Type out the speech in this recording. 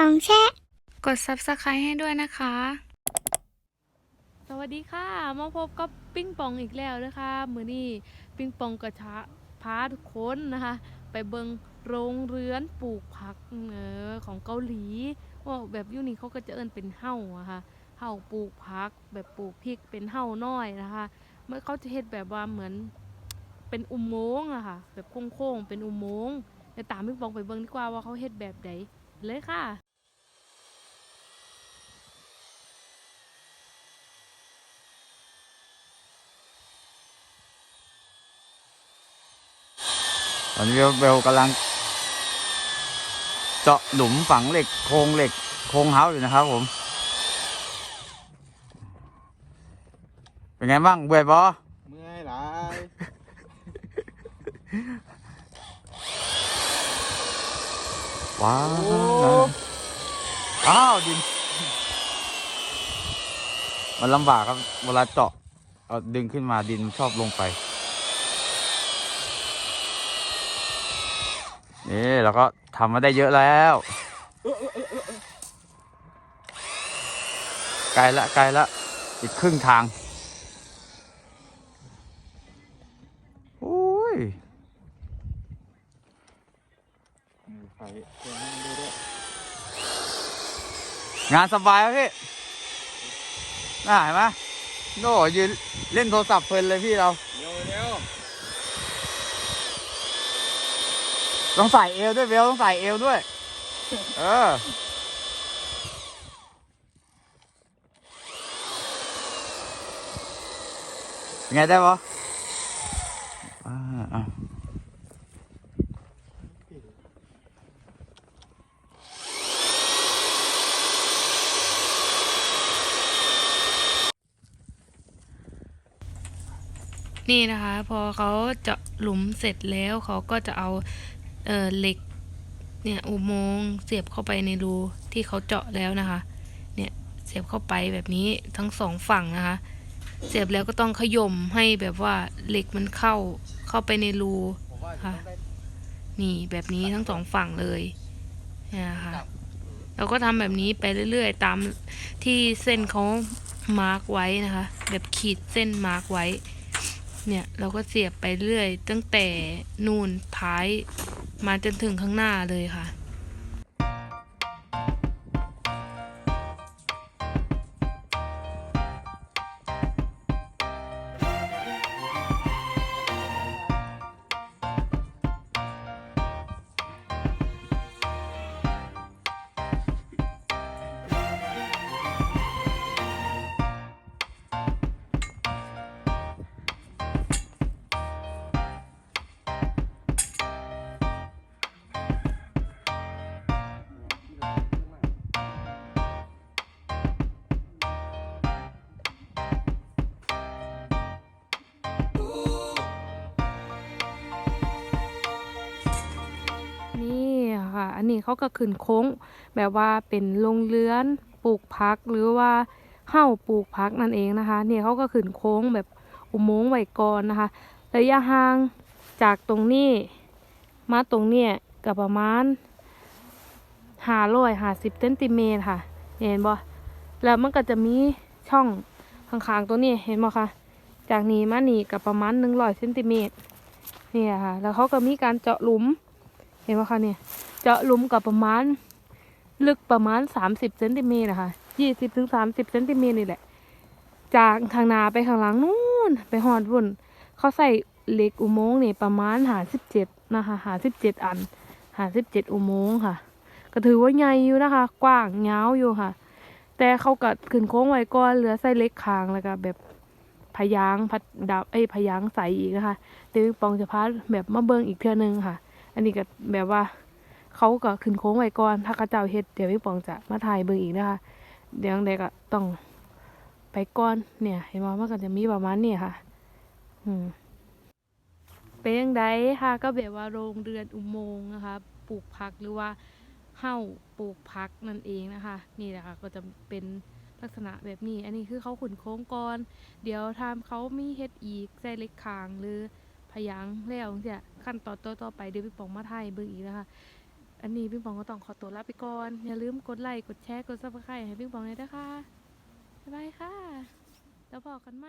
ปองแช่กด subscribe ให้ด้วยนะคะ สวัสดีค่ะ มาพบกับปิ้งปองอีกแล้วนะคะมือนี้ปิ้งปองกระชะพาทุกคนนะคะ ไปเบิงโรงเรือนปลูกผักเออของเกาหลีว่าแบบยุนี่เขาก็จะเอิ้นเป็นเห่าอะค่ะเห่าปลูกผัก แบบปลูกพริกเป็นเห่าน้อยนะคะเมื่อเขาจะเฮ็ดแบบว่าเหมือนเป็นอุโมงค์อะค่ะ แบบโค้งๆเป็นอุโมงค์เดี๋ยวตามปิ้งปองไปเบิงดีกว่าว่าเขาเฮ็ดแบบใดเลยค่ะ ตอนนี้เบลกำลัง เจาะหลุมฝังเหล็กโครงเหล็กโครงเฮาส์อยู่นะครับ ผม เป็นไงบ้างเบื่อปะเมื่อยหลายว้าวอ้าวดิน มันลำบากครับ เวลาเจาะเอาดึงขึ้นมาดินชอบลงไป นี่เราก็ทำมาได้เยอะแล้ว ไกลละไกลละ อีกครึ่งทางโอ้ยงให้มันดูด้วยงานสบายครับพี่น่าเห็นไหมโน่ยืนเล่นโทรศัพท์เพลินเลยพี่เรา เร็วเร็ว ต้องใส่เอวด้วยเบลต้องใส่เอวด้วย เออ ไงได้ปะอ่าอะนี่นะคะ พอเขาเจาะหลุมเสร็จแล้วเขาก็จะเอา เออเหล็กเนี่ยอุโมงค์เสียบเข้าไปในรูที่เขาเจาะแล้วนะคะ เนี่ยเสียบเข้าไปแบบนี้ทั้งสองฝั่งนะคะ เสียบแล้วก็ต้องขย่มให้แบบว่าเหล็กมันเข้าเข้าไปในรูค่ะนี่แบบนี้ทั้งสองฝั่งเลยเนี่ยค่ะเราก็ทำแบบนี้ไปเรื่อยๆ ตามที่เส้นเขามาร์กไว้นะคะ แบบขีดเส้นมาร์กไว้ เนี่ยเราก็เสียบไปเรื่อยตั้งแต่นูนท้าย มาจนถึงข้างหน้าเลยค่ะ อันนี้เขาก็ขึ้นโค้ง แบบว่าเป็นโรงเรือนปลูกพักหรือว่าเฮ้าปลูกพักนั่นเองนะคะเนี่ยเขาก็ขึ้นโค้งแบบอุโมงค์ไวก่อนนะคะระยะห่างจากตรงนี้มาตรงเนี้ยก็ประมาณห้าร้อยห้าสิบเซนติเมตรค่ะ เห็นบ่แล้วมันก็จะมีช่องข้างๆตัวนี้เห็นบ่คะจากนี้มานี่ก็ประมาณหนึ่งร้อยเซนติเมตรเนี่ยค่ะ แล้วเขาก็มีการเจาะหลุม เห็นไหมคะเนี่ยเจาะลุมกับประมาณ ลึกประมาณสามสิบเซนติเมตรนะคะยี่สิบถึงสามสิบเซนติเมตรนี่แหละ จากทางหนาไปข้างหลังนู่นไปหอดวุ่น เขาใส่เหล็กอุโมงค์นี่ประมาณหาสิบเจ็ดนะคะหาสิบเจ็ดอันหาสิบเจ็ดอุโมงค์ค่ะ ก็ถือว่าใหญ่อยู่นะคะ กว้างยาวอยู่ค่ะ แต่เขากัดขึ้นโค้งไว้ก่อนเหลือใส่เหล็กคางแล้วก็แบบพยางพัดดับไอ้ยพยางใสอีกนะคะเดี๋ยวปองจะพาแบบมาเบิงอีกเทื่อนึงค่ะ อันนี้ก็แบบว่า เขาก็ขึ้นโค้งไว้ก่อน ถ้าเขาเจ้าเฮ็ดเดี๋ยวพี่ปองจะมาถ่ายเบิ่งอีกนะคะ เดี๋ยวเด็กก็ต้องไปก่อนเนี่ย เห็นว่ามันก็จะมีประมาณนี้ค่ะ อืมเป็นยังไงค่ะ ก็แบบว่าโรงเรือนอุโมงค์นะคะ ปลูกผักหรือว่าเฮ้าปลูกผักนั่นเองนะคะ นี่แหละค่ะก็จะเป็นลักษณะแบบนี้ อันนี้คือเขาขุนโค้งก่อน เดี๋ยวทำเขามีเฮ็ดอีกใส่เล็กคางหรือ ยางแล้วเนี่ยขั้นตอนต่อไปเดี๋ยวพี่ปองมาไทยเบิ่งอีกนะคะอันนี้พี่ปองก็ต้องขอตัวลาไปก่อน อย่าลืมกดไลค์กดแชร์กดซับสไครต์ให้พี่ปองเลยนะคะบ๊ายบายค่ะแล้วบอกกันไหม